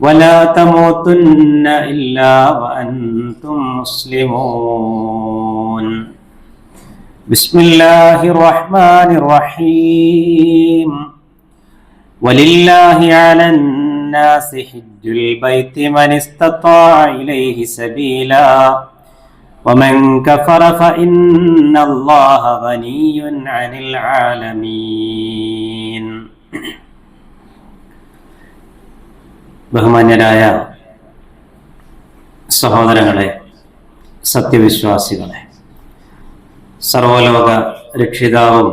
ولا تموتن إلا وأنتم مسلمون. بسم الله الرحمن الرحيم. ولله على الناس حج البيت من استطاع إليه سبيلا. ومن كفر فإن الله غني عن العالمين. ബഹുമാന്യരായ സഹോദരങ്ങളെ സത്യവിശ്വാസികളെ സർവലോക രക്ഷിതാവും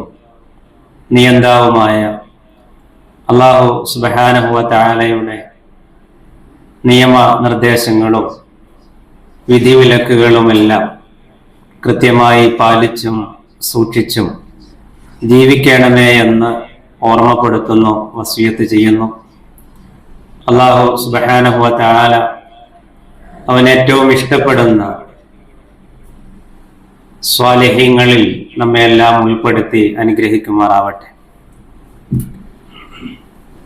നിയന്താവുമായ അള്ളാഹു സുബഹാനഹുവ താലയുടെ നിയമ നിർദ്ദേശങ്ങളും വിധിവിലക്കുകളുമെല്ലാം കൃത്യമായി പാലിച്ചും സൂക്ഷിച്ചും ജീവിക്കണമേ എന്ന് ഓർമ്മപ്പെടുത്തുന്നു വസീയത്ത് ചെയ്യുന്നു. അള്ളാഹു സുബഹാനഹുവ അവൻ ഏറ്റവും ഇഷ്ടപ്പെടുന്ന സ്വാലഹ്യങ്ങളിൽ നമ്മെ എല്ലാം ഉൾപ്പെടുത്തി അനുഗ്രഹിക്കുമാറാവട്ടെ.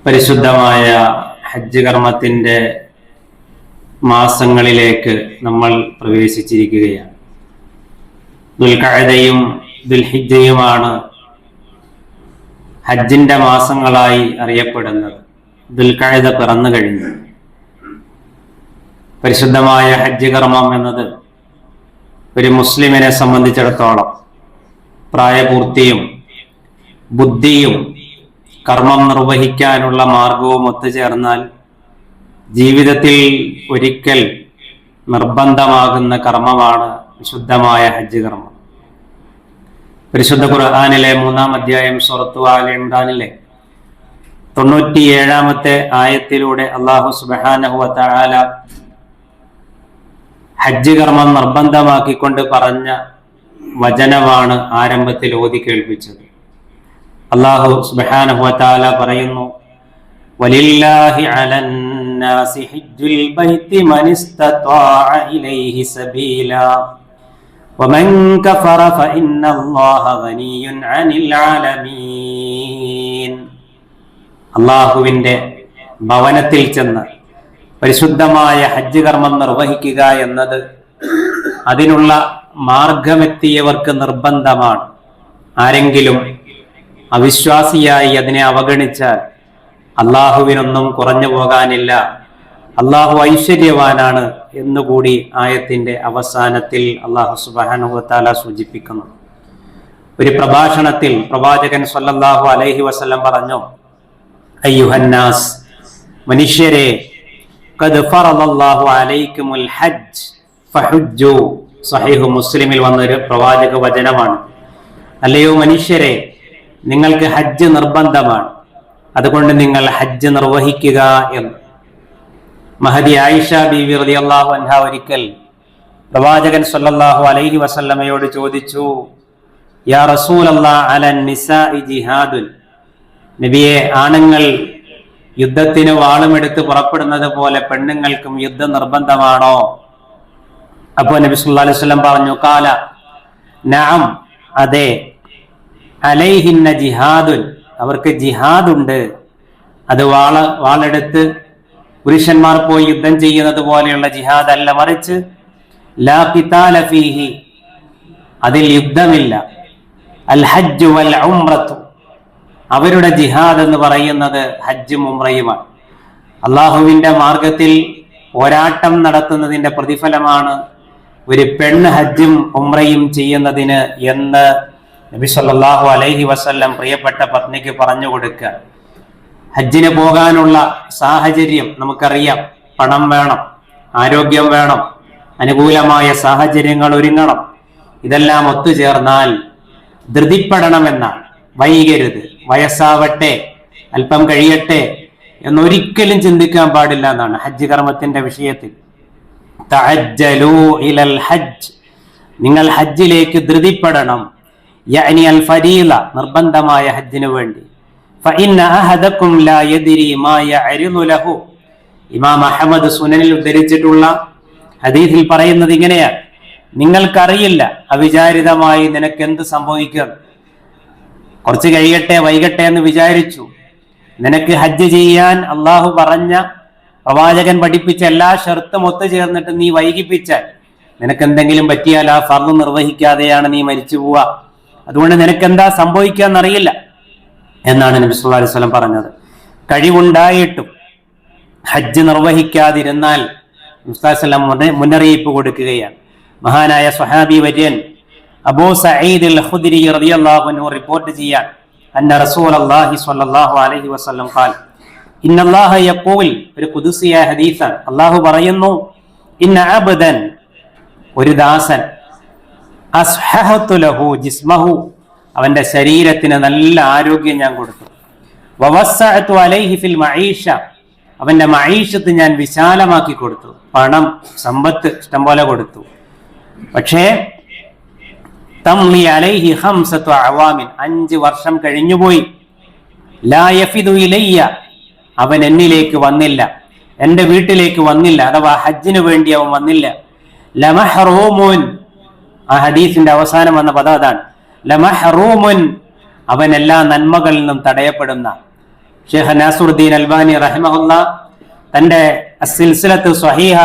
പരിശുദ്ധമായ ഹജ്ജ് കർമ്മത്തിന്റെ മാസങ്ങളിലേക്ക് നമ്മൾ പ്രവേശിച്ചിരിക്കുകയാണ്. ദുൽഖഴതയും ദുൽഹിജയുമാണ് ഹജ്ജിന്റെ മാസങ്ങളായി അറിയപ്പെടുന്നത്. ദുൽഖഅദ പിറന്നു കഴിഞ്ഞു. പരിശുദ്ധമായ ഹജ്ജ് കർമ്മം എന്നത് ഒരു മുസ്ലിമിനെ സംബന്ധിച്ചിടത്തോളം പ്രായപൂർത്തിയും ബുദ്ധിയും കർമ്മം നിർവഹിക്കാനുള്ള മാർഗവും ഒത്തുചേർന്നാൽ ജീവിതത്തിൽ ഒരിക്കൽ നിർബന്ധമാകുന്ന കർമ്മമാണ് വിശുദ്ധമായ ഹജ്ജ് കർമ്മം. പരിശുദ്ധ ഖുർആാനിലെ മൂന്നാം അധ്യായം സുറത്തു ആൽ ഇമ്രാനിലെ തൊണ്ണൂറ്റിയേഴാമത്തെ ആയത്തിലൂടെ അള്ളാഹു സുബാനഹുല ഹജ്ജ് കർമ്മം നിർബന്ധമാക്കിക്കൊണ്ട് പറഞ്ഞ വചനമാണ് ആരംഭത്തിൽ ഓതി കേൾപ്പിച്ചത്. അള്ളാഹു സുബാനഹുല പറയുന്നു വലില്ലാഹി അലന്നാസി ബൈത്തി സബീല കഫറ അനിൽ ആലമീൻ. അള്ളാഹുവിന്റെ ഭവനത്തിൽ ചെന്ന് പരിശുദ്ധമായ ഹജ്ജ് കർമ്മം നിർവഹിക്കുക എന്നത് അതിനുള്ള മാർഗമെത്തിയവർക്ക് നിർബന്ധമാണ്. ആരെങ്കിലും അവിശ്വാസിയായി അതിനെ അവഗണിച്ചാൽ അള്ളാഹുവിനൊന്നും കുറഞ്ഞു പോകാനില്ല. അള്ളാഹു ഐശ്വര്യവാനാണ് എന്നുകൂടി ആയത്തിന്റെ അവസാനത്തിൽ അള്ളാഹു സുബാനുഹത്താല സൂചിപ്പിക്കുന്നു. ഒരു പ്രഭാഷണത്തിൽ പ്രവാചകൻ സല്ലല്ലാഹു അലൈഹി വസല്ലം പറഞ്ഞു അയ്യുഹന്നാസ്. മനുഷ്യരെ ഖദ് ഫറദല്ലാഹു അലൈക്കുമുൽ ഹജ്ജ് ഫഹുജ്ജു. സഹീഹു മുസ്ലിമിൽ വന്നൊരു പ്രവാചക വചനമാണ്. അല്ലയോ മനുഷ്യരെ നിങ്ങൾക്ക് ഹജ്ജ് നിർബന്ധമാണ്. അതുകൊണ്ട് നിങ്ങൾ ഹജ്ജ് നിർവഹിക്കുക എന്ന്. മഹദി ആയിഷ ബീവി റളിയല്ലാഹു അൻഹ ഒരിക്കൽ പ്രവാചകൻ സല്ലല്ലാഹു അലൈഹി വസല്ലമയോട് ചോദിച്ചു യാ റസൂലല്ലാ അലൻ നിസാഇ ജിഹാദുൻ? നബിയെ ആണുങ്ങൾ യുദ്ധത്തിന് വാളുമെടുത്ത് പുറപ്പെടുന്നത് പോലെ പെണ്ണുങ്ങൾക്കും യുദ്ധം നിർബന്ധമാണോ? അപ്പോ നബി സല്ലല്ലാഹു അലൈഹി പറഞ്ഞു കാല നാം അതെ അലൈഹിന്ന ജിഹാദുൻ അവർക്ക് ജിഹാദുണ്ട്. അത് വാള വാളെടുത്ത് പുരുഷന്മാർ പോയി യുദ്ധം ചെയ്യുന്നത് പോലെയുള്ള ജിഹാദ് അല്ല മറിച്ച് ഫീഹി അതിൽ യുദ്ധമില്ല. അൽ ഹജ്ജു വൽ ഉംറത്തു അവരുടെ ജിഹാദ് എന്ന് പറയുന്നത് ഹജ്ജും ഉംറയുമാണ്. അള്ളാഹുവിന്റെ മാർഗത്തിൽ പോരാട്ടം നടത്തുന്നതിന്റെ പ്രതിഫലമാണ് ഒരു പെണ്ണ് ഹജ്ജും ഉംറയും ചെയ്യുന്നതിന് എന്ന് നബി സല്ലല്ലാഹു അലൈഹി വസല്ലം പ്രിയപ്പെട്ട പത്നിക്ക് പറഞ്ഞു കൊടുക്കുക. ഹജ്ജിന് പോകാനുള്ള സാഹചര്യം നമുക്കറിയാം. പണം വേണം ആരോഗ്യം വേണം അനുകൂലമായ സാഹചര്യങ്ങൾ ഒരുങ്ങണം. ഇതെല്ലാം ഒത്തുചേർന്നാൽ ധൃതിപ്പെടണമെന്നാണ്. വൈകരുത്. വയസ്സാവട്ടെ അല്പം കഴിയട്ടെ എന്നൊരിക്കലും ചിന്തിക്കാൻ പാടില്ല എന്നാണ് ഹജ്ജ് കർമ്മത്തിന്റെ വിഷയത്തിൽ. ഇലൽ ഹജ്ജ്. നിങ്ങൾ ഹജ്ജിലേക്ക് ധൃതിപ്പെടണം. യഅനി അൽ ഫരീല നിർബന്ധമായ ഹജ്ജിനു വേണ്ടി. ഇമാം അഹമ്മദ് സുനനിൽ ഉദ്ധരിച്ചിട്ടുള്ള ഹദീഫിൽ പറയുന്നത് ഇങ്ങനെയാണ്. നിങ്ങൾക്കറിയില്ല അവിചാരിതമായി നിനക്ക് എന്ത് സംഭവിക്കും? കുറച്ച് കഴിയട്ടെ വൈകട്ടെ എന്ന് വിചാരിച്ചു. നിനക്ക് ഹജ്ജ് ചെയ്യാൻ അള്ളാഹു പറഞ്ഞ പ്രവാചകൻ പഠിപ്പിച്ച എല്ലാ ഷർത്തും ചേർന്നിട്ട് നീ വൈകിപ്പിച്ചാൽ നിനക്ക് എന്തെങ്കിലും പറ്റിയാൽ ആ ഫർദ് നിർവഹിക്കാതെയാണ് നീ മരിച്ചു പോവുക. അതുകൊണ്ട് നിനക്ക് എന്താ സംഭവിക്കാന്നറിയില്ല എന്നാണ് നബി സല്ലല്ലാഹു അലൈഹി പറഞ്ഞത്. കഴിവുണ്ടായിട്ടും ഹജ്ജ് നിർവഹിക്കാതിരുന്നാൽ മുസ്താസ്ലം മുന്നറിയിപ്പ് കൊടുക്കുകയാണ്. മഹാനായ സ്വഹാബി വര്യൻ അബൂ സഈദ് അൽ ഖുദ്രി റളിയല്ലാഹു അൻഹു റിപ്പോർട്ട് ചെയ്യാൻ അന്ന റസൂലുള്ളാഹി സ്വല്ലല്ലാഹു അലൈഹി വസല്ലം ഖാൽ ഇന്നല്ലാഹ യഖൂൽ ഒരു ഖുദ്സിയ ഹദീസാണ്. അല്ലാഹു പറയുന്നു ഇന്ന അബദൻ ഒരു ദാസൻ അസ്ഹഹത്തു ലഹു ജിസ്മഹു അവന്റെ ശരീരത്തിന് നല്ല ആരോഗ്യം ഞാൻ കൊടുത്തു. വവസ്സഅതു അലൈഹി ഫിൽ മഈഷ അവന്റെ മഈഷത്ത് ഞാൻ വിശാലമാക്കി കൊടുത്തു. പണം സമ്പത്ത് ഇഷ്ടം പോലെ കൊടുത്തു. പക്ഷേ അലൈഹി അവാമിൻ. അഞ്ച് വർഷം കഴിഞ്ഞുപോയി. ലാ യഫിദു അവൻ എന്നിലേക്ക് വന്നില്ല. എന്റെ വീട്ടിലേക്ക് വന്നില്ല. അഥവാ ഹജ്ജിന് വേണ്ടി അവൻ വന്നില്ല. ലമഹറൂമുൻ. ആ ഹദീസിന്റെ അവസാനം വന്ന പദം അതാണ്. ലമഹറൂമുൻ. അവൻ എല്ലാ നന്മകളിൽ നിന്നും തടയപ്പെടുന്ന. ഷെയ്ഖ് നാസുറുദ്ദീൻ അൽബാനി റഹിമഹുല്ല തന്റെ സിൽസിലത്ത് സ്വഹീഹ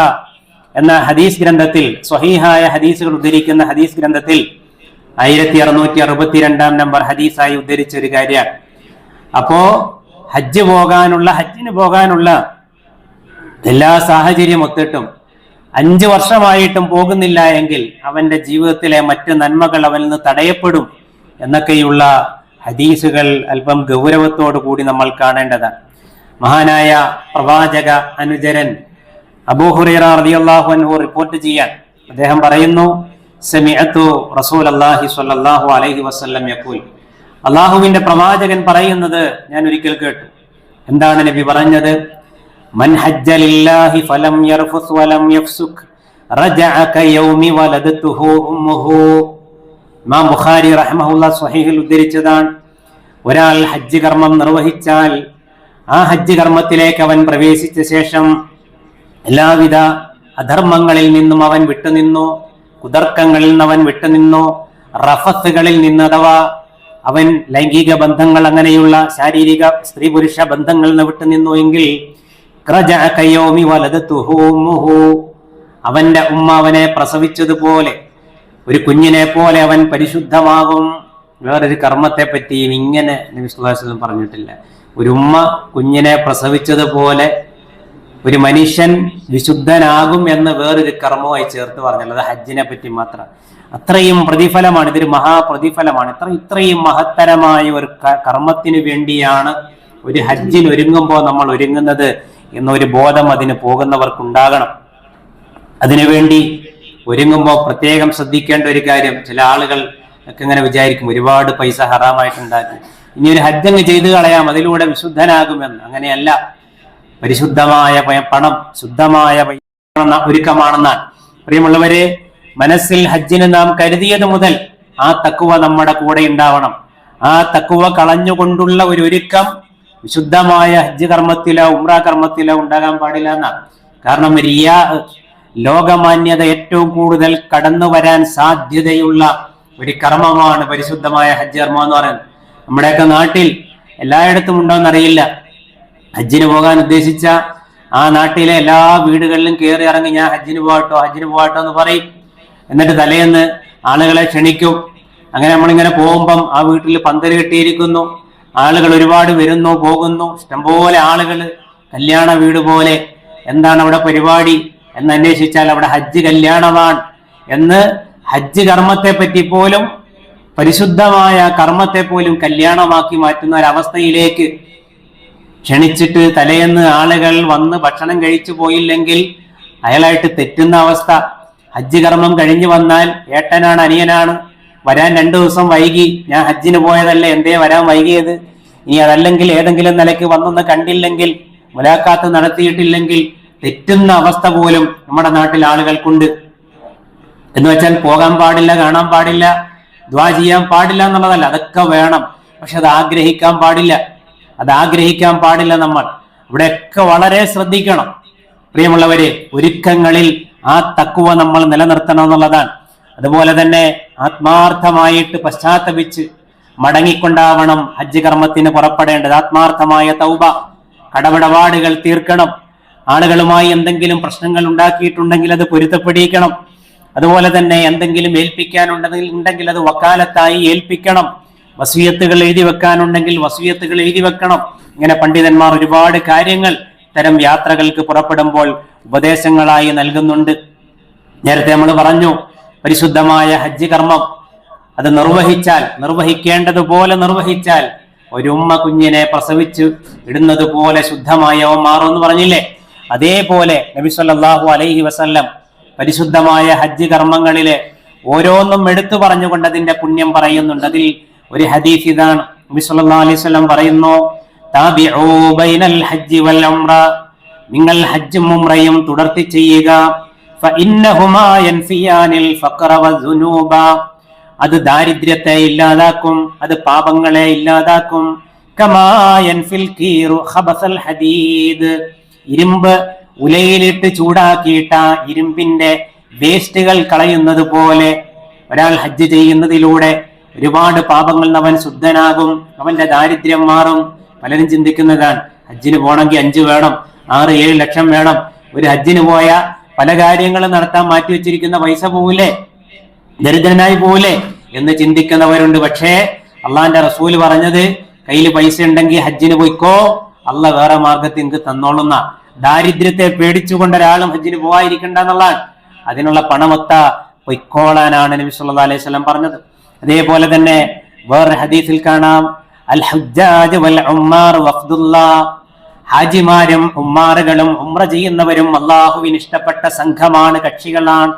എന്ന ഹദീസ് ഗ്രന്ഥത്തിൽ സ്വഹീഹായ ഹദീസുകൾ ഉദ്ധരിക്കുന്ന ഹദീസ് ഗ്രന്ഥത്തിൽ ആയിരത്തി അറുന്നൂറ്റി അറുപത്തിരണ്ടാം നമ്പർ ഹദീസായി ഉദ്ധരിച്ച ഒരു കാര്യമാണ് അപ്പോ ഹജ്ജ് പോകാനുള്ള ഹജ്ജിന് പോകാനുള്ള എല്ലാ സാഹചര്യം ഒത്തിട്ടും അഞ്ചു വർഷമായിട്ടും പോകുന്നില്ല എങ്കിൽ അവന്റെ ജീവിതത്തിലെ മറ്റു നന്മകൾ അവനിൽ നിന്ന് തടയപ്പെടും എന്നൊക്കെയുള്ള ഹദീസുകൾ അല്പം ഗൗരവത്തോടു കൂടി നമ്മൾ കാണേണ്ടതാണ്. മഹാനായ പ്രവാചക അനുജരൻ അബൂഹുറൈറ റളിയല്ലാഹു അൻഹു റിപ്പോർട്ട് ചെയ്യാൻ അദ്ദേഹം പറയുന്നു സമിഅത്തു റസൂൽ അള്ളാഹി സ്വല്ലല്ലാഹു അലൈഹി വസല്ലം യഖൂൽ. അള്ളാഹുവിന്റെ പ്രവാചകൻ പറയുന്നത് ഞാൻ ഒരിക്കൽ കേട്ടു. എന്താണ് നബി പറഞ്ഞത്? മൻ ഹജ്ജ ലില്ലാഹി ഫലം യർഫുസ് വലം യഫ്സുക് റജഅക കയൗമി വലദതുഹു ഉമ്മുഹു. ഇമാം ബുഖാരി റഹ്മഹുല്ല സ്വഹീഹിൽ ഉദ്ധരിച്ചതാണ്. ഒരാൾ ഹജ്ജ് കർമ്മം നിർവഹിച്ചാൽ ആ ഹജ്ജ് കർമ്മത്തിലേക്ക് അവൻ പ്രവേശിച്ച ശേഷം എല്ലാവിധ അധർമ്മങ്ങളിൽ നിന്നും അവൻ വിട്ടുനിന്നു. കുതർക്കങ്ങളിൽ നിന്ന് അവൻ വിട്ടുനിന്നോ? റഫസുകളിൽ നിന്ന് അഥവാ അവൻ ലൈംഗിക ബന്ധങ്ങൾ അങ്ങനെയുള്ള ശാരീരിക സ്ത്രീ പുരുഷ ബന്ധങ്ങളിൽ നിന്ന് വിട്ടുനിന്നു എങ്കിൽ. അവന്റെ ഉമ്മ അവനെ പ്രസവിച്ചതുപോലെ ഒരു കുഞ്ഞിനെ പോലെ അവൻ പരിശുദ്ധമാകും. വേറൊരു കർമ്മത്തെ പറ്റിയും ഇങ്ങനെ നബി പറഞ്ഞിട്ടില്ല. ഒരു ഉമ്മ കുഞ്ഞിനെ പ്രസവിച്ചതുപോലെ ഒരു മനുഷ്യൻ വിശുദ്ധനാകും എന്ന് വേറൊരു കർമ്മമായി ചേർത്ത് പറഞ്ഞല്ലോ അത് ഹജ്ജിനെ പറ്റി മാത്രം. അത്രയും പ്രതിഫലമാണ് ഇതൊരു മഹാപ്രതിഫലമാണ്. ഇത്ര ഇത്രയും മഹത്തരമായ ഒരു കർമ്മത്തിന് വേണ്ടിയാണ് ഒരു ഹജ്ജിൽ ഒരുങ്ങുമ്പോൾ നമ്മൾ ഒരുങ്ങുന്നത് എന്നൊരു ബോധം അതിന് പോകുന്നവർക്കുണ്ടാകണം. അതിനുവേണ്ടി ഒരുങ്ങുമ്പോൾ പ്രത്യേകം ശ്രദ്ധിക്കേണ്ട ഒരു കാര്യം ചില ആളുകൾ ഒക്കെ ഇങ്ങനെ വിചാരിക്കും ഒരുപാട് പൈസ ഹറാമായിട്ടുണ്ടാക്കി. ഇനി ഒരു ഹജ്ജങ്ങ് ചെയ്തു കളയാം അതിലൂടെ വിശുദ്ധനാകുമെന്ന്. അങ്ങനെയല്ല. പരിശുദ്ധമായ പണം ശുദ്ധമായ ഒരുക്കമാണെന്നാൽ പ്രിയമുള്ളവരെ മനസ്സിൽ ഹജ്ജിന് നാം കരുതിയത് മുതൽ ആ തക്കുവ നമ്മുടെ കൂടെ ഉണ്ടാവണം. ആ തക്കുവ കളഞ്ഞുകൊണ്ടുള്ള ഒരു ഒരുക്കം വിശുദ്ധമായ ഹജ്ജ് കർമ്മത്തിലോ ഉമ്ര കർമ്മത്തിലോ ഉണ്ടാകാൻ പാടില്ല എന്നാണ്. കാരണം റിയാ ലോകമാന്യത ഏറ്റവും കൂടുതൽ കടന്നു വരാൻ സാധ്യതയുള്ള ഒരു കർമ്മമാണ് പരിശുദ്ധമായ ഹജ്ജ് കർമ്മം എന്ന് പറയുന്നത്. നമ്മുടെയൊക്കെ നാട്ടിൽ എല്ലായിടത്തും ഉണ്ടോന്നറിയില്ല ഹജ്ജിന് പോകാൻ ഉദ്ദേശിച്ച ആ നാട്ടിലെ എല്ലാ വീടുകളിലും കയറി ഇറങ്ങി ഞാൻ ഹജ്ജിന് പോകട്ടോ ഹജ്ജിന് പോകട്ടോ എന്ന് പറയും. എന്നിട്ട് തലേന്ന് ആളുകളെ ക്ഷണിക്കും. അങ്ങനെ നമ്മളിങ്ങനെ പോകുമ്പം ആ വീട്ടിൽ പന്തൽ കെട്ടിയിരിക്കുന്നു. ആളുകൾ ഒരുപാട് വരുന്നു പോകുന്നു. ഇഷ്ടംപോലെ ആളുകൾ കല്യാണ വീട് പോലെ എന്താണ് അവിടെ പരിപാടി എന്ന് അന്വേഷിച്ചാൽ അവിടെ ഹജ്ജ് കല്യാണമാണ് എന്ന് ഹജ്ജ് കർമ്മത്തെ പറ്റി പോലും പരിശുദ്ധമായ കർമ്മത്തെ പോലും കല്യാണമാക്കി മാറ്റുന്ന ഒരവസ്ഥയിലേക്ക് ക്ഷണിച്ചിട്ട് തലേന്ന് ആളുകൾ വന്ന് ഭക്ഷണം കഴിച്ചു പോയില്ലെങ്കിൽ അയാളായിട്ട് തെറ്റുന്ന അവസ്ഥ. ഹജ്ജ് കർമ്മം കഴിഞ്ഞു വന്നാൽ ഏട്ടനാണ് അനിയനാണ്. വരാൻ രണ്ടു ദിവസം വൈകി. ഞാൻ ഹജ്ജിന് പോയതല്ലേ എന്തേ വരാൻ വൈകിയത്? ഇനി അതല്ലെങ്കിൽ ഏതെങ്കിലും നിലയ്ക്ക് വന്നൊന്ന് കണ്ടില്ലെങ്കിൽ മുലാഖാത്ത് നടത്തിയിട്ടില്ലെങ്കിൽ തെറ്റുന്ന അവസ്ഥ പോലും നമ്മുടെ നാട്ടിൽ ആളുകൾക്കുണ്ട്. എന്ന് വെച്ചാൽ പോകാൻ പാടില്ല കാണാൻ പാടില്ല ദ്വാ ചെയ്യാൻ പാടില്ല എന്നുള്ളതല്ല അതൊക്കെ വേണം. പക്ഷെ അത് ആഗ്രഹിക്കാൻ പാടില്ല. അത് ആഗ്രഹിക്കാൻ പാടില്ല നമ്മൾ. ഇവിടെയൊക്കെ വളരെ ശ്രദ്ധിക്കണം. പ്രിയമുള്ളവരെ ഒരുക്കങ്ങളിൽ ആ തക്കുവ നമ്മൾ നിലനിർത്തണം എന്നുള്ളതാണ്. അതുപോലെ തന്നെ ആത്മാർത്ഥമായിട്ട് പശ്ചാത്തപിച്ച് മടങ്ങിക്കൊണ്ടാവണം ഹജ്ജ് കർമ്മത്തിന് പുറപ്പെടേണ്ടത്. ആത്മാർത്ഥമായ തൗബ കടപടപാടുകൾ തീർക്കണം. ആളുകളുമായി എന്തെങ്കിലും പ്രശ്നങ്ങൾ ഉണ്ടാക്കിയിട്ടുണ്ടെങ്കിൽ അത് പൊരുത്തപ്പെടിയിക്കണം. അതുപോലെ തന്നെ എന്തെങ്കിലും ഏൽപ്പിക്കാനുണ്ടെങ്കിൽ ഉണ്ടെങ്കിൽ അത് വക്കാലത്തായി ഏൽപ്പിക്കണം. വസീയത്തുകൾ എഴുതി വെക്കാനുണ്ടെങ്കിൽ വസീയത്തുകൾ എഴുതി വെക്കണം. ഇങ്ങനെ പണ്ഡിതന്മാർ ഒരുപാട് കാര്യങ്ങൾ തരം യാത്രകൾക്ക് പുറപ്പെടുമ്പോൾ ഉപദേശങ്ങളായി നൽകുന്നുണ്ട്. നേരത്തെ നമ്മൾ പറഞ്ഞു പരിശുദ്ധമായ ഹജ്ജ് കർമ്മം. അത് നിർവഹിച്ചാൽ നിർവഹിക്കേണ്ടതുപോലെ നിർവഹിച്ചാൽ ഒരു ഉമ്മ കുഞ്ഞിനെ പ്രസവിച്ച് ഇടുന്നത് പോലെ ശുദ്ധമായ അവൻ മാറും എന്ന് പറഞ്ഞില്ലേ? അതേപോലെ നബി സല്ലല്ലാഹു അലൈഹി വസല്ലം പരിശുദ്ധമായ ഹജ്ജ് കർമ്മങ്ങളിലെ ഓരോന്നും എടുത്തു പറഞ്ഞുകൊണ്ട് അതിന്റെ പുണ്യം പറയുന്നുണ്ട്. അതിൽ ഒരു ഹദീഫ് ഇതാണ്. നബി അലൈഹി വസല്ലം പറയുന്നു ബൈനൽ വൽ ഉംറ. നിങ്ങൾ ഹജ്ജും ഉംറയും തുടർത്തി ചെയ്യുക. ഫഖറ വസ്സുനൂബ അത് ദാരിദ്ര്യത്തെ ഇല്ലാതാക്കും അത് പാപങ്ങളെ ഇല്ലാതാക്കും. കമാ യൻഫിൽ കീറു ഖബസൽ ഹദീദ്. ഇരുമ്പ് ഉലയിലിട്ട് ചൂടാക്കിയിട്ട ഇരുമ്പിന്റെ വേസ്റ്റുകൾ കളയുന്നത് പോലെ ഒരാൾ ഹജ്ജ് ചെയ്യുന്നതിലൂടെ ഒരുപാട് പാപങ്ങൾ അവൻ ശുദ്ധനാകും. അവന്റെ ദാരിദ്ര്യം മാറും. പലരും ചിന്തിക്കുന്നതാണ് ഹജ്ജിന് പോകണമെങ്കിൽ അഞ്ച് വേണം ആറ് ഏഴ് ലക്ഷം വേണം. ഒരു ഹജ്ജിന് പോയ പല കാര്യങ്ങളും നടത്താൻ മാറ്റി വെച്ചിരിക്കുന്ന പൈസ പോവില്ലേ? ദരിദ്രനായി പോവില്ലേ? എന്ന് ചിന്തിക്കുന്നവരുണ്ട്. പക്ഷേ അള്ളാന്റെ റസൂൽ പറഞ്ഞത് കയ്യിൽ പൈസ ഉണ്ടെങ്കിൽ ഹജ്ജിന് പോയിക്കോ. അല്ല വേറെ മാർഗത്തിൽ നിങ്ങൾക്ക് തന്നോളുന്ന. ദാരിദ്ര്യത്തെ പേടിച്ചുകൊണ്ട് ഒരാളും ഹജ്ജിന് പോവാതിരിക്കണ്ടെന്നുള്ള അതിനുള്ള പണമൊത്ത പൊയ്ക്കോളാനാണ് നബി സല്ലാ അലൈഹി സ്വലം പറഞ്ഞത്. അതേപോലെ തന്നെ വേറെ ഹദീസിൽ കാണാം. അൽ ഹജ്ജാജ് വൽ ഉമ്മാർ വഖ്ദുല്ല ഹാജിമാരും ഉമ്മാറുകളും ഉമ്ര ചെയ്യുന്നവരും അള്ളാഹുവിന് ഇഷ്ടപ്പെട്ട സംഘമാണ് കക്ഷികളാണ്.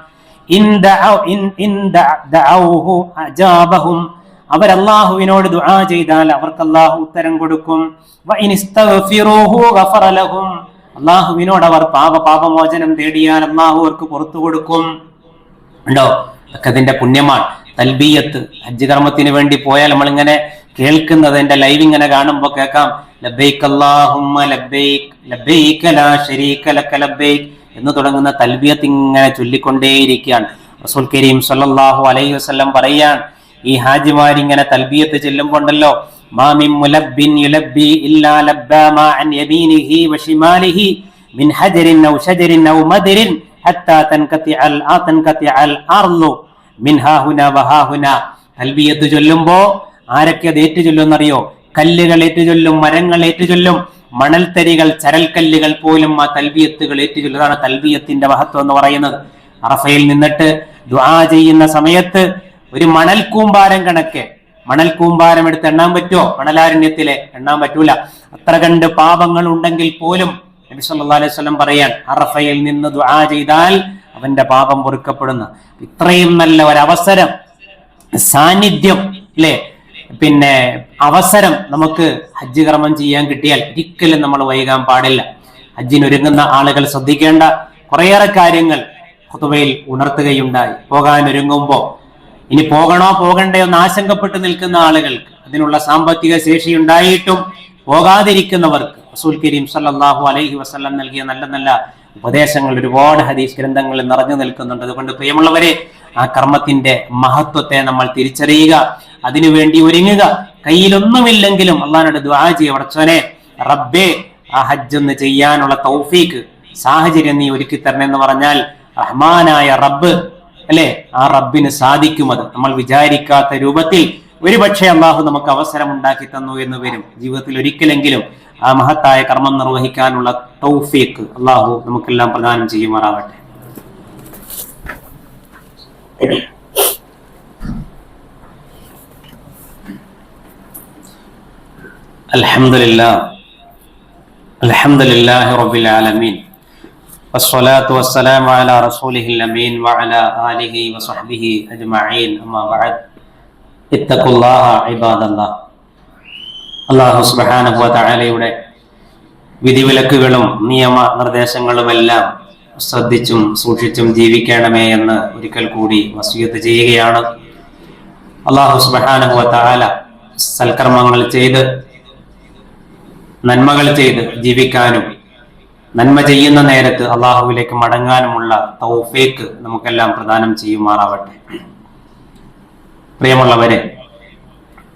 അവർ അള്ളാഹുവിനോട് ദുആ ചെയ്താൽ അവർക്ക് അല്ലാഹു ഉത്തരം കൊടുക്കും. അള്ളാഹുവിനോട് അവർ പാപ പാപമോചനം തേടിയാൽ അള്ളാഹു അവർക്ക് പുറത്തു കൊടുക്കും. ഉണ്ടോ? ഒക്കെ അതിന്റെ പുണ്യമാണ്. തൽബീയത്ത് ഹജ്ജ് കർമ്മത്തിന് വേണ്ടി പോയാൽ നമ്മളിങ്ങനെ കേൾക്കുന്നത് എന്റെ ലൈവ് ഇങ്ങനെ കാണുമ്പോൾ കേൾക്കാം. ലബൈക്ക് അല്ലാഹുമ്മ ലബൈക്ക് ലബൈക ലാ ശരീക ലക ലബൈക്ക് എന്ന് തുടങ്ങുന്ന തൽബിയത്ത് ഇങ്ങനെ ചൊല്ലിക്കൊണ്ടേയിരിക്കുകയാണ്. റസൂൽ കരീം സല്ലാഹു അലൈഹി വസ്ലം പറയാൻ ഈ ഹാജിമാർ ഇങ്ങനെ തൽബിയത്ത് ചെല്ലുമ്പോണ്ടല്ലോ മാമിൻ മാ അൻ വശിമാലിഹി മിൻ ഹത്താ അൽ അൽ മിൻ ഹാഹുന വഹാഹുന തൽബിയത്ത് ചൊല്ലുമ്പോ ആരൊക്കെ അത് ഏറ്റു ചൊല്ലുമെന്നറിയോ? കല്ലുകൾ ഏറ്റു ചൊല്ലും മരങ്ങൾ ഏറ്റു ചൊല്ലും. മണൽത്തരികൾ ചരൽക്കല്ലുകൾ പോലും ആ തൽബിയത്തുകൾ ഏറ്റു ചൊല്ലും അതാണ് തൽബിയത്തിന്റെ മഹത്വം എന്ന് പറയുന്നത്. അറഫയിൽ നിന്നിട്ട് ദുആ ചെയ്യുന്ന സമയത്ത് ഒരു മണൽ കൂമ്പാരം കണക്ക്. മണൽ കൂമ്പാരം എടുത്ത് എണ്ണാൻ പറ്റുമോ മണലാരണ്യത്തിലെ എണ്ണാൻ പറ്റൂല. അത്ര കണ്ട് പാപങ്ങൾ ഉണ്ടെങ്കിൽ പോലും നബി സല്ലല്ലാഹു അലൈഹി വസല്ലം പറയാൻ അറഫയിൽ നിന്ന് ദുആ ചെയ്താൽ അവന്റെ പാപം പൊറുക്കപ്പെടുന്നു. ഇത്രയും നല്ല ഒരവസരം സാന്നിധ്യം അല്ലേ പിന്നെ അവസരം നമുക്ക് ഹജ്ജ് കർമ്മം ചെയ്യാൻ കിട്ടിയാൽ ഒരിക്കലും നമ്മൾ വൈകാൻ പാടില്ല. ഹജ്ജിന് ഒരുങ്ങുന്ന ആളുകൾ ശ്രദ്ധിക്കേണ്ട കുറേയേറെ കാര്യങ്ങൾ ഹുതുബയിൽ ഉണർത്തുകയുണ്ടായി. പോകാൻ ഒരുങ്ങുമ്പോൾ ഇനി പോകണോ പോകണ്ടയോ എന്ന് ആശങ്കപ്പെട്ട് നിൽക്കുന്ന ആളുകൾക്ക് അതിനുള്ള സാമ്പത്തിക ശേഷി ഉണ്ടായിട്ടും പോകാതിരിക്കുന്നവർക്ക് റസൂൽ കരീം സല്ലാഹു അലൈഹി വസല്ലം നൽകിയ നല്ല നല്ല ഉപദേശങ്ങൾ ഒരുപാട് ഹദീസ് ഗ്രന്ഥങ്ങളിൽ നിറഞ്ഞു നിൽക്കുന്നുണ്ട്. അതുകൊണ്ട് പ്രിയമുള്ളവരെ ആ കർമ്മത്തിന്റെ മഹത്വത്തെ നമ്മൾ തിരിച്ചറിയുക അതിനുവേണ്ടി ഒരുങ്ങുക. കയ്യിലൊന്നുമില്ലെങ്കിലും അള്ളഹാനോട് ദ്വാ ചെയ്യുക റബ്ബേ ആ ഹജ്ജ് ഒന്ന് ചെയ്യാനുള്ള തൗഫീക്ക് സാഹചര്യം നീ ഒരുക്കി തരണം എന്ന് പറഞ്ഞാൽ റഹ്മാനായ റബ്ബ് അല്ലെ? ആ റബ്ബിന് സാധിക്കും അത്. നമ്മൾ വിചാരിക്കാത്ത രൂപത്തിൽ ഒരുപക്ഷെ അള്ളാഹു നമുക്ക് അവസരം ഉണ്ടാക്കി തന്നു എന്ന് വരും. ജീവിതത്തിൽ ഒരിക്കലെങ്കിലും ആ മഹത്തായ കർമ്മം നിർവഹിക്കാനുള്ള തൗഫീക്ക് അള്ളാഹു നമുക്കെല്ലാം പ്രദാനം ചെയ്യുമാറാവട്ടെ الحمد لله الحمد لله رب العالمين والصلاة والسلام على رسوله الأمين وعلى آله وصحبه أجمعين أما بعد اتقوا الله عباد الله അള്ളാഹു സുബാനഹുവ തായാലയുടെ വിധിവിലക്കുകളും നിയമ നിർദ്ദേശങ്ങളുമെല്ലാം ശ്രദ്ധിച്ചും സൂക്ഷിച്ചും ജീവിക്കണമേ എന്ന് ഒരിക്കൽ കൂടി വസീയത്ത് ചെയ്യുകയാണ്. അള്ളാഹു സുബാനഹുവ താല സൽക്കർമ്മങ്ങൾ ചെയ്ത് നന്മകൾ ചെയ്ത് ജീവിക്കാനും നന്മ ചെയ്യുന്ന നേരത്ത് അള്ളാഹുവിലേക്ക് മടങ്ങാനുമുള്ള തൗഫേക്ക് നമുക്കെല്ലാം പ്രദാനം ചെയ്യുമാറാവട്ടെ. പ്രിയമുള്ളവരെ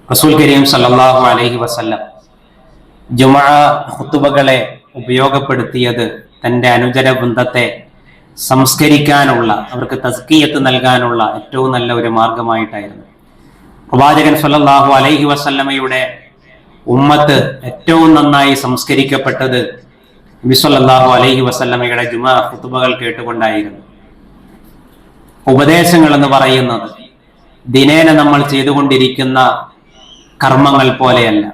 റസൂൽ കരീം സല്ലല്ലാഹു അലൈഹി വസല്ലം ജുമാ ഖുത്ബകളെ ഉപയോഗപ്പെടുത്തിയത് തന്റെ അനുചര വൃന്ദത്തെ സംസ്കരിക്കാനുള്ള അവർക്ക് തസ്കീയത്ത് നൽകാനുള്ള ഏറ്റവും നല്ല ഒരു മാർഗമായിട്ടായിരുന്നു പ്രവാചകൻ സല്ലല്ലാഹു അലൈഹി വസല്ലമയുടെ ഉമ്മത്ത് ഏറ്റവും നന്നായി സംസ്കരിക്കപ്പെട്ടത് നബിസ്വല്ലാഹു അലൈഹി വസല്ലമയുടെ ജുമാ ഹുത്തുബകൾ കേട്ടുകൊണ്ടായിരുന്നു. ഉപദേശങ്ങൾ എന്ന് പറയുന്നത് ദിനേന നമ്മൾ ചെയ്തുകൊണ്ടിരിക്കുന്ന കർമ്മങ്ങൾ പോലെയല്ല.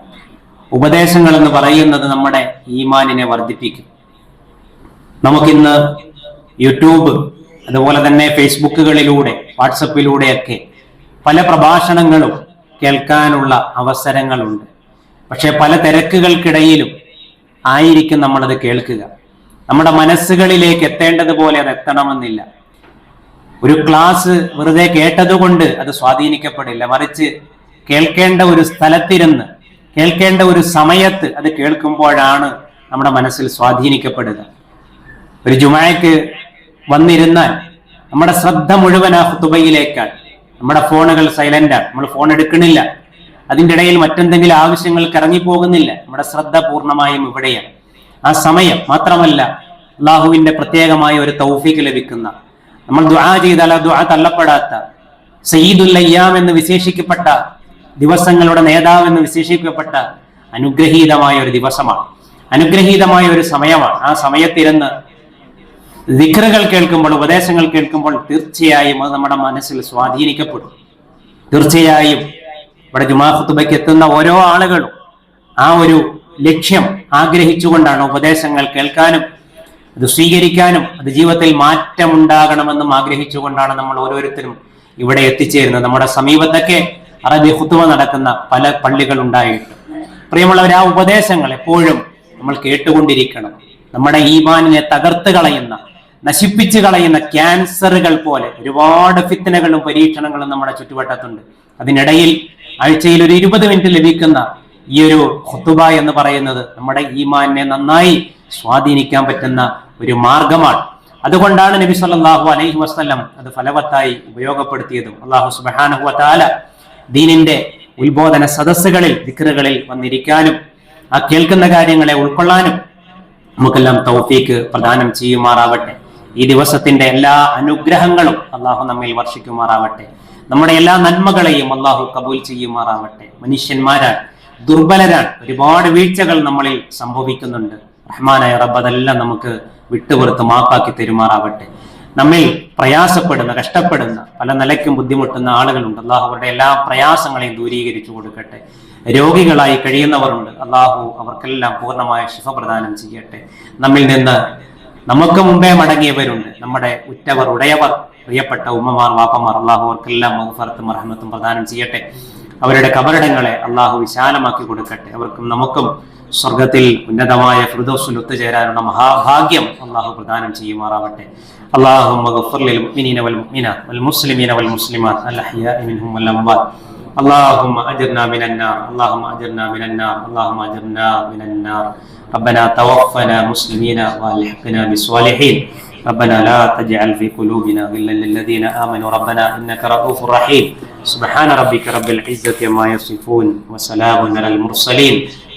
ഉപദേശങ്ങൾ എന്ന് പറയുന്നത് നമ്മുടെ ഈമാനിനെ വർദ്ധിപ്പിക്കും. നമുക്കിന്ന് യൂട്യൂബ് അതുപോലെ തന്നെ ഫേസ്ബുക്കുകളിലൂടെ വാട്സപ്പിലൂടെയൊക്കെ പല പ്രഭാഷണങ്ങളും കേൾക്കാനുള്ള അവസരങ്ങളുണ്ട്. പക്ഷേ പല തിരക്കുകൾക്കിടയിലും ആയിരിക്കും നമ്മളത് കേൾക്കുക. നമ്മുടെ മനസ്സുകളിലേക്ക് എത്തേണ്ടതുപോലെ അത് എത്തണമെന്നില്ല. ഒരു ക്ലാസ് വെറുതെ കേട്ടതുകൊണ്ട് അത് സ്വാധീനിക്കപ്പെടില്ല. മറിച്ച് കേൾക്കേണ്ട ഒരു സ്ഥലത്തിരുന്ന് കേൾക്കേണ്ട ഒരു സമയത്ത് അത് കേൾക്കുമ്പോഴാണ് നമ്മുടെ മനസ്സിൽ സ്വാധീനിക്കപ്പെടുക. ഒരു ജുമായക്ക് വന്നിരുന്നാൽ നമ്മുടെ ശ്രദ്ധ മുഴുവൻ ആ നമ്മുടെ ഫോണുകൾ സൈലന്റാണ് നമ്മൾ ഫോൺ എടുക്കണില്ല അതിന്റെ ഇടയിൽ മറ്റെന്തെങ്കിലും ആവശ്യങ്ങൾക്ക് ഇറങ്ങിപ്പോകുന്നില്ല. നമ്മുടെ ശ്രദ്ധ പൂർണമായും ഇവിടെയാണ്. ആ സമയം മാത്രമല്ല അള്ളാഹുവിന്റെ പ്രത്യേകമായ ഒരു തൗഫീക്ക് ലഭിക്കുന്ന. നമ്മൾ ദുആ ചെയ്താൽ ആ ദുആ തള്ളപ്പെടാത്ത. സയ്യിദുൽ അയ്യാം എന്ന് വിശേഷിക്കപ്പെട്ട ദിവസങ്ങളുടെ നേതാവ് എന്ന് വിശേഷിക്കപ്പെട്ട അനുഗ്രഹീതമായ ഒരു ദിവസമാണ്. അനുഗ്രഹീതമായ ഒരു സമയമാണ്. ആ സമയത്തിരുന്ന് ദിഖറുകൾ കേൾക്കുമ്പോൾ ഉപദേശങ്ങൾ കേൾക്കുമ്പോൾ തീർച്ചയായും അത് നമ്മുടെ മനസ്സിൽ സ്വാധീനിക്കപ്പെടും. തീർച്ചയായും ഇവിടെ ജുമാഹുത്തുബയ്ക്ക് എത്തുന്ന ഓരോ ആളുകളും ആ ഒരു ലക്ഷ്യം ആഗ്രഹിച്ചുകൊണ്ടാണ് ഉപദേശങ്ങൾ കേൾക്കാനും അത് സ്വീകരിക്കാനും അത് ജീവിതത്തിൽ മാറ്റമുണ്ടാകണമെന്നും ആഗ്രഹിച്ചുകൊണ്ടാണ് നമ്മൾ ഓരോരുത്തരും ഇവിടെ എത്തിച്ചേരുന്നത്. നമ്മുടെ സമീപത്തൊക്കെ അറബി ഹുത്തുവ നടക്കുന്ന പല പള്ളികൾ ഉണ്ടായിട്ട് പ്രിയമുള്ളവർ ആ ഉപദേശങ്ങൾ എപ്പോഴും നമ്മൾ കേട്ടുകൊണ്ടിരിക്കണം. നമ്മുടെ ഈമാനിനെ തകർത്ത് കളയുന്ന നശിപ്പിച്ചു കളയുന്ന ക്യാൻസറുകൾ പോലെ ഒരുപാട് ഫിത്തനകളും പരീക്ഷണങ്ങളും നമ്മുടെ ചുറ്റുവട്ടത്തുണ്ട്. അതിനിടയിൽ ആഴ്ചയിൽ ഒരു ഇരുപത് മിനിറ്റ് ലഭിക്കുന്ന ഈ ഒരു ഹുത്തുബ എന്ന് പറയുന്നത് നമ്മുടെ ഈമാനിനെ നന്നായി സ്വാധീനിക്കാൻ പറ്റുന്ന ഒരു മാർഗമാണ്. അതുകൊണ്ടാണ് നബി സല്ലാഹു അലൈഹി വസ്ലം അത് ഫലവത്തായി ഉപയോഗപ്പെടുത്തിയതും. അള്ളാഹു സുബ്ഹാനഹു വതആല ദീനിന്റെ ഉത്ബോധന സദസ്സുകളിൽ ദിക്കറുകളിൽ വന്നിരിക്കാനും ആ കേൾക്കുന്ന കാര്യങ്ങളെ ഉൾക്കൊള്ളാനും നമുക്കെല്ലാം തൗഫീക്ക് പ്രദാനം ചെയ്യുമാറാവട്ടെ. ഈ ദിവസത്തിന്റെ എല്ലാ അനുഗ്രഹങ്ങളും അള്ളാഹു നമ്മിൽ വർഷിക്കുമാറാവട്ടെ. നമ്മുടെ എല്ലാ നന്മകളെയും അള്ളാഹു കബൂൽ ചെയ്യുമാറാവട്ടെ. മനുഷ്യന്മാരാണ് ദുർബലരാണ് ഒരുപാട് വീഴ്ചകൾ നമ്മളിൽ സംഭവിക്കുന്നുണ്ട്. റഹ്മാനായ റബ്ബ് അതെല്ലാം നമുക്ക് വിട്ടുപുറത്ത് മാപ്പാക്കി തെരുമാറാവട്ടെ. നമ്മിൽ പ്രയാസപ്പെടുന്ന കഷ്ടപ്പെടുന്ന പല നിലയ്ക്കും ബുദ്ധിമുട്ടുന്ന ആളുകളുണ്ട്. അള്ളാഹു അവരുടെ എല്ലാ പ്രയാസങ്ങളെയും ദൂരീകരിച്ചു കൊടുക്കട്ടെ. രോഗികളായി കഴിയുന്നവരുണ്ട്. അള്ളാഹു അവർക്കെല്ലാം പൂർണമായ ശിഫ പ്രദാനം ചെയ്യട്ടെ. നമ്മിൽ നിന്ന് നമുക്ക് മുമ്പേ മടങ്ങിയവരുണ്ട്. നമ്മുടെ ഉറ്റവർ ഉടയവർ പ്രിയപ്പെട്ട ഉമ്മമാർ വാപ്പമാർ അള്ളാഹു അവർക്കെല്ലാം മഹുഫറത്തും അർഹമത്തും പ്രദാനം ചെയ്യട്ടെ. അവരുടെ കബറിടങ്ങളെ അള്ളാഹു വിശാലമാക്കി കൊടുക്കട്ടെ. അവർക്കും നമുക്കും സ്വർഗത്തിൽ ഉന്നതമായ ഫിർദൗസിൽ ഒത്തുചേരാനുള്ള മഹാഭാഗ്യം അള്ളാഹു പ്രദാനം ചെയ്യുമാറാവട്ടെ اللهم اغفر للمؤمنين والمؤمنات والمسلمين والمسلمات الأحياء منهم والأموات اللهم أجرنا من النار اللهم أجرنا من النار اللهم أجرنا من النار ربنا توفنا مسلمين والحقنا بالصالحين ربنا لا تجعل في قلوبنا غلا للذين آمنوا ربنا إنك رؤوف رحيم سبحان ربك رب العزة ما يصفون وسلام على المرسلين